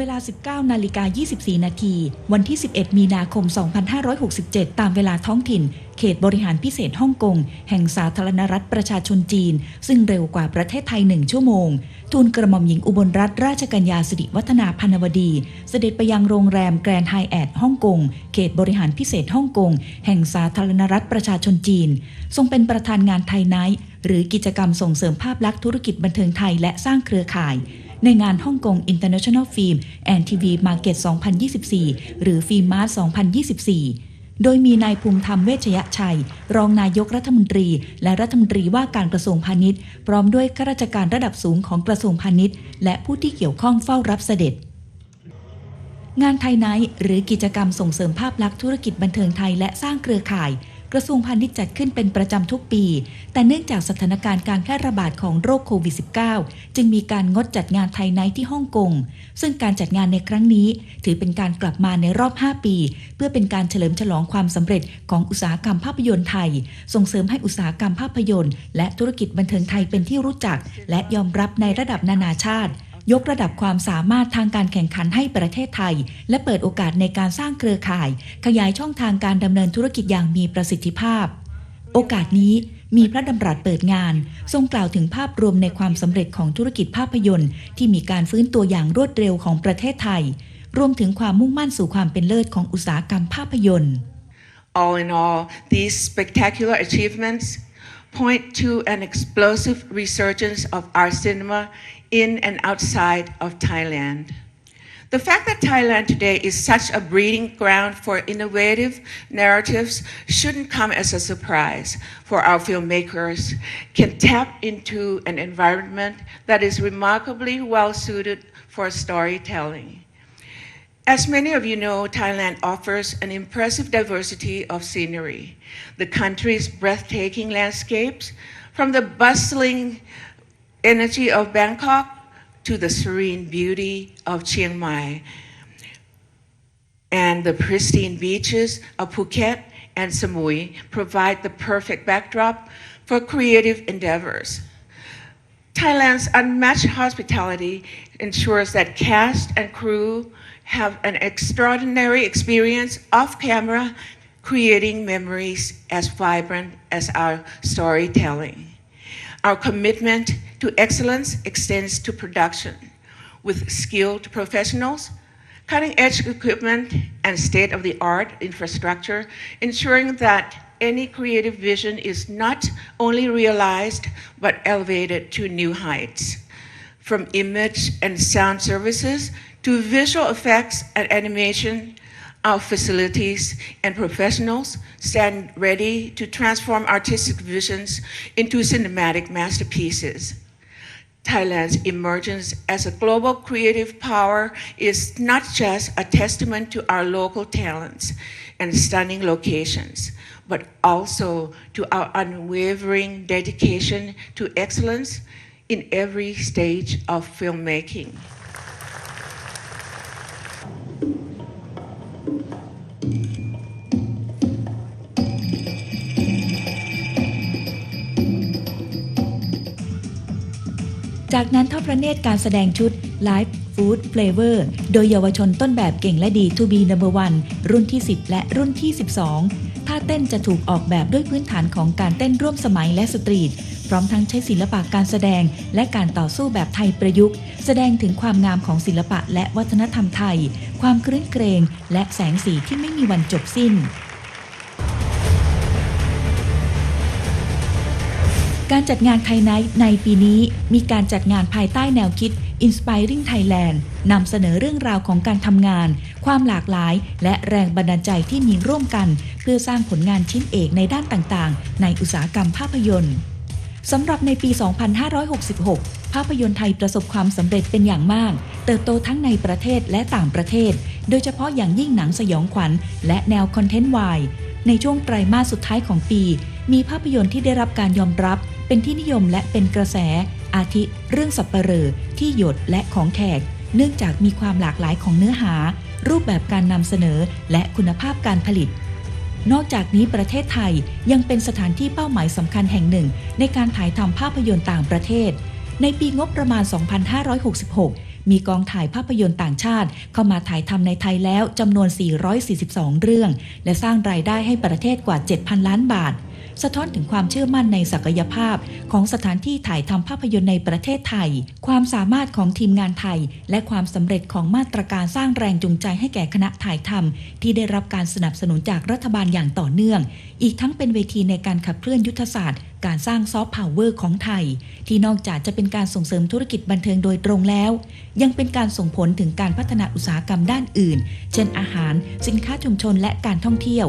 วลา 19 นาฬิกา 24 นาที วันที่ 11 มีนาคม 2567 ตามเวลาท้องถิ่น เขตบริหารพิเศษฮ่องกง แห่งสาธารณรัฐประชาชนจีน ซึ่งเร็วกว่าประเทศไทยหนึ่งชั่วโมง ทูลกระหม่อมหญิงอุบลรัตนราชกัญญาสิริวัฒนาพันวดี เสด็จไปยังโรงแรมแกรนด์ไฮแอทฮ่องกง เขตบริหารพิเศษฮ่องกง แห่งสาธารณรัฐประชาชนจีน ทรงเป็นประธานงานไทยไนท์หรือกิจกรรมส่งเสริมภาพลักษณ์ธุรกิจบันเทิงไทยและสร้างเครือข่าย ในงานฮ่องกง International Film and TV Market 2024 หรือ f i l m a r 2024 โดยมีนายภูมิธรรมเวชยชัย รองนายกรัฐมนตรี และรัฐมนตรีว่าการกระทรวงพาณิชย์ พร้อมด้วยข้าราชการระดับสูงของกระทรวงพาณิชย์ และผู้ที่เกี่ยวข้องเฝ้ารับเสด็จงานไทยไนท์หรือกิจกรรมส่งเสริมภาพลักษณ์ธุรกิจบันเทิงไทยและสร้างเครือข่าย กระทรวงพาณิชย์จัดขึ้นเป็นประจำทุกปี แต่เนื่องจากสถานการณ์การแพร่ระบาดของโรคโควิด -19 จึงมีการงดจัดงานไทยไนท์ที่ฮ่องกง ซึ่งการจัดงานในครั้งนี้ ถือเป็นการกลับมาในรอบ 5 ปี เพื่อเป็นการเฉลิมฉลองความสำเร็จของอุตสาหกรรมภาพยนตร์ไทย ส่งเสริมให้อุตสาหกรรมภาพยนตร์ และธุรกิจบันเทิงไทยเป็นที่รู้จัก และยอมรับในระดับนานาชาติ ยกระดับความสามารถทางการแข่งขันให้ประเทศไทย และเปิดโอกาสในการสร้างเครือข่าย ขยายช่องทางการดำเนินธุรกิจอย่างมีประสิทธิภาพ โอกาสนี้มีพระดำรัสเปิดงาน ทรงกล่าวถึงภาพรวมในความสำเร็จของธุรกิจภาพยนตร์ ที่มีการฟื้นตัวอย่างรวดเร็วของประเทศไทย รวมถึงความมุ่งมั่นสู่ความเป็นเลิศของอุตสาหกรรมภาพยนตร์ All in all, these spectacular achievements point to an explosive resurgence of our cinema in and outside of Thailand. The fact that Thailand today is such a breeding ground for innovative narratives shouldn't come as a surprise, for our filmmakers can tap into an environment that is remarkably well suited for storytelling. As many of you know, Thailand offers an impressive diversity of scenery. The country's breathtaking landscapes, from the bustling energy of Bangkok to the serene beauty of Chiang Mai, and the pristine beaches of Phuket and Samui provide the perfect backdrop for creative endeavors. Thailand's unmatched hospitality ensures that cast and crew have an extraordinary experience off camera, creating memories as vibrant as our storytelling. Our commitment to excellence extends to production with skilled professionals, cutting edge equipment, and state of the art infrastructure, ensuring that any creative vision is not only realized but elevated to new heights. From image and sound services to visual effects and animation, our facilities and professionals stand ready to transform artistic visions into cinematic masterpieces. Thailand's emergence as a global creative power is not just a testament to our local talents and stunning locations, but also to our unwavering dedication to excellence in every stage of filmmaking. จากนั้นทอดพระเนตรการแสดงชุด Live Food Flavor โดยเยาวชนต้นแบบเก่งและดี To be number one รุ่นที่ 10 และรุ่นที่ 12 ท่าเต้นจะถูกออกแบบด้วยพื้นฐานของการเต้นร่วมสมัยและสตรีท พร้อมทั้งใช้ศิลปะการแสดง และการต่อสู้แบบไทยประยุกต์ แสดงถึงความงามของศิลปะและวัฒนธรรมไทย ความครื้นเกรงและแสงสีที่ไม่มีวันจบสิ้น การจัดงานไทยไนท์ในปีนี้มีการจัดงานภายใต้แนวคิด Inspiring Thailand นำเสนอเรื่องราวของการทำงาน ความหลากหลาย และแรงบันดาลใจที่มีร่วมกัน เพื่อสร้างผลงานชิ้นเอกในด้านต่างๆ ในอุตสาหกรรมภาพยนตร์สำหรับในปี 2566 ภาพยนตร์ไทยประสบความสำเร็จเป็นอย่างมาก เติบโตทั้งในประเทศและต่างประเทศ โดยเฉพาะอย่างยิ่งหนังสยองขวัญ และแนวคอนเทนต์วายในช่วงไตรมาสสุดท้ายของปี มีภาพยนตร์ที่ได้รับการยอมรับ เป็นที่นิยมและเป็นกระแส อาทิเรื่องสับปเหร่อที่หยดและของแขก เนื่องจากมีความหลากหลายของเนื้อหา รูปแบบการนำเสนอและคุณภาพการผลิต นอกจากนี้ประเทศไทยยังเป็นสถานที่เป้าหมายสำคัญแห่งหนึ่ง ในการถ่ายทำภาพยนตร์ต่างประเทศ ในปีงบประมาณ 2566มีกองถ่ายภาพยนตร์ต่างชาติ เข้ามาถ่ายทำในไทยแล้วจำนวน 442 เรื่อง และสร้างรายได้ให้ประเทศกว่า 7,000 ล้านบาท สะท้อนถึงความเชื่อมั่นในศักยภาพ ของสถานที่ถ่ายทำภาพยนตร์ในประเทศไทย ความสามารถของทีมงานไทย และความสำเร็จของมาตรการสร้างแรงจูงใจให้แก่คณะถ่ายทำที่ได้รับการสนับสนุนจากรัฐบาลอย่างต่อเนื่อง อีกทั้งเป็นเวทีในการขับเคลื่อนยุทธศาสตร์การสร้างซอฟต์พาวเวอร์ของไทย ที่นอกจากจะเป็นการส่งเสริมธุรกิจบันเทิงโดยตรงแล้ว ยังเป็นการส่งผลถึงการพัฒนาอุตสาหกรรมด้านอื่น เช่นอาหาร สินค้าชุมชนและการท่องเที่ยว